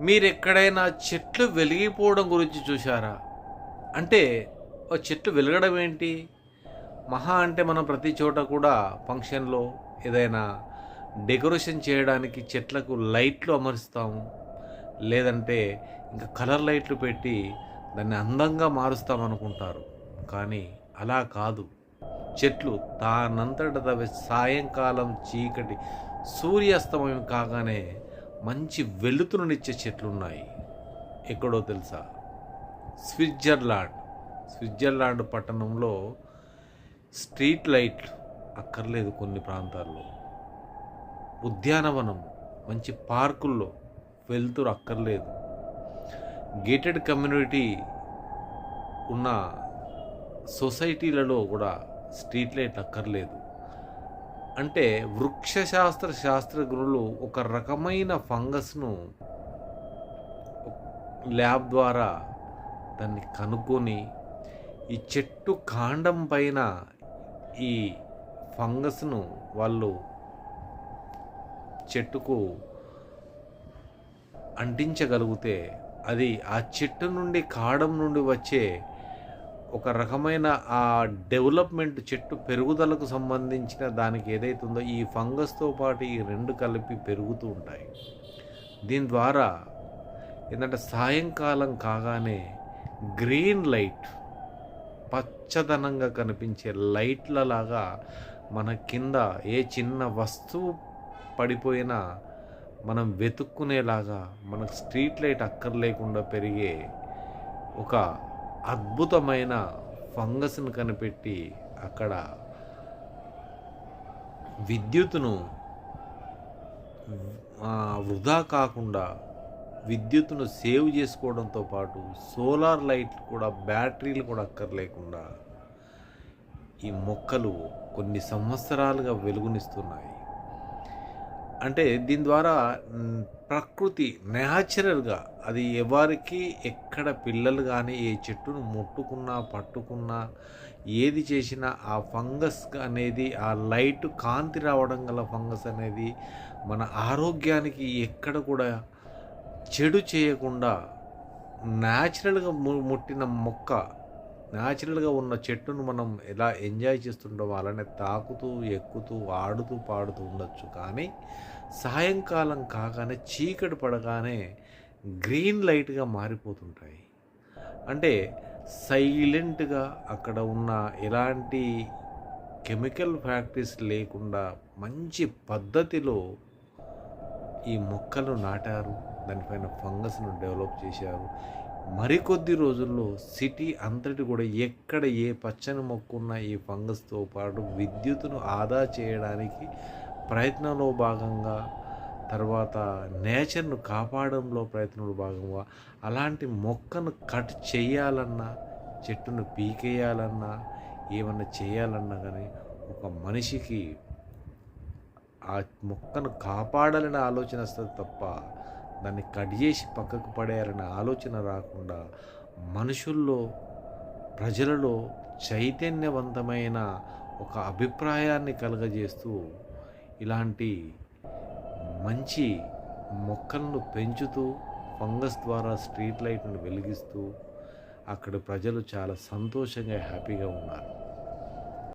మీరు ఎక్కడైనా చెట్లు వెలిగిపోవడం గురించి చూశారా? అంటే ఓ చెట్లు వెలగడం ఏంటి? మహా అంటే మనం ప్రతి చోట కూడా ఫంక్షన్లో ఏదైనా డెకరేషన్ చేయడానికి చెట్లకు లైట్లు అమరుస్తాము. లేదంటే ఇంకా కలర్ లైట్లు పెట్టి దాన్ని అందంగా మారుస్తాం అనుకుంటారు. కానీ అలా కాదు. చెట్లు తానంతట సాయంకాలం చీకటి సూర్యాస్తమయం కాగానే మంచి వెలుతురునిచ్చే చెట్లు ఉన్నాయి ఎక్కడో తెలుసా? స్విట్జర్లాండ్. స్విట్జర్లాండ్ పట్టణంలో స్ట్రీట్ లైట్లు అక్కర్లేదు కొన్ని ప్రాంతాల్లో. ఉద్యానవనం మంచి పార్కుల్లో వెలుతురు అక్కర్లేదు. గేటెడ్ కమ్యూనిటీ ఉన్న సొసైటీలలో కూడా స్ట్రీట్ లైట్ అక్కర్లేదు. అంటే వృక్షశాస్త్ర శాస్త్రజ్ఞులు ఒక రకమైన ఫంగస్ను ల్యాబ్ ద్వారా దాన్ని కనుక్కొని ఈ చెట్టు కాండం పైన ఈ ఫంగస్ను వాళ్ళు చెట్టుకు అంటించగలిగితే అది ఆ చెట్టు నుండి కాండం నుండి వచ్చే ఒక రకమైన ఆ డెవలప్మెంట్ చెట్టు పెరుగుదలకు సంబంధించిన దానికి ఏదైతుందో ఈ ఫంగస్తో పాటు ఈ రెండు కలిపి పెరుగుతూ ఉంటాయి. దీని ద్వారా ఏంటంటే సాయంకాలం కాగానే గ్రీన్ లైట్ పచ్చదనంగా కనిపించే లైట్లలాగా మన కింద ఏ చిన్న వస్తువు పడిపోయినా మనం వెతుక్కునేలాగా మనకు స్ట్రీట్ లైట్ అక్కర్లేకుండా పెరిగే ఒక అద్భుతమైన ఫంగస్ను కనిపెట్టి అక్కడ విద్యుత్తును వృధా కాకుండా విద్యుత్తును సేవ్ చేసుకోవడంతో పాటు సోలార్ లైట్లు కూడా బ్యాటరీలు కూడా అక్కర్లేకుండా ఈ మొక్కలు కొన్ని సంవత్సరాలుగా వెలుగునిస్తున్నాయి. అంటే దీని ద్వారా ప్రకృతి న్యాచురల్గా అది ఎవరికి ఎక్కడ పిల్లలు కానీ ఏ చెట్టును ముట్టుకున్నా పట్టుకున్నా ఏది చేసినా ఆ ఫంగస్ అనేది ఆ లైట్ కాంతి రావడం గల ఫంగస్ అనేది మన ఆరోగ్యానికి ఎక్కడ కూడా చెడు చేయకుండా న్యాచురల్గా ము- ముట్టిన మొక్క న్యాచురల్గా ఉన్న చెట్టును మనం ఎలా ఎంజాయ్ చేస్తుంటామో అలానే తాకుతూ ఎక్కుతూ ఆడుతూ పాడుతూ ఉండొచ్చు. కానీ సాయంకాలం కాగానే చీకటి పడగానే గ్రీన్ లైట్గా మారిపోతుంటాయి. అంటే సైలెంట్గా అక్కడ ఉన్న ఎలాంటి కెమికల్ ఫ్యాక్టరీస్ లేకుండా మంచి పద్ధతిలో ఈ మొక్కలు నాటారు. దానిపైన ఫంగస్ను డెవలప్ చేశారు. మరికొద్ది రోజుల్లో సిటీ అంతటి కూడా ఎక్కడ ఏ పచ్చని మొక్క ఉన్నా ఈ ఫంగస్తో పాటు విద్యుత్తును ఆదా చేయడానికి ప్రయత్నంలో భాగంగా తర్వాత నేచర్ను కాపాడంలో ప్రయత్నంలో భాగంగా అలాంటి మొక్కను కట్ చేయాలన్నా చెట్టును పీకేయాలన్నా ఏమన్నా చేయాలన్నా కానీ ఒక మనిషికి ఆ మొక్కను కాపాడాలనే ఆలోచన వస్తుంది తప్ప దాన్ని కట్ చేసి పక్కకు పడేయాలనే ఆలోచన రాకుండా మనుషుల్లో ప్రజలలో చైతన్యవంతమైన ఒక అభిప్రాయాన్ని కలుగజేస్తూ ఇలాంటి మంచి మొక్కలను పెంచుతూ ఫంగస్ ద్వారా స్ట్రీట్ లైట్ను వెలిగిస్తూ అక్కడ ప్రజలు చాలా సంతోషంగా హ్యాపీగా ఉన్నారు.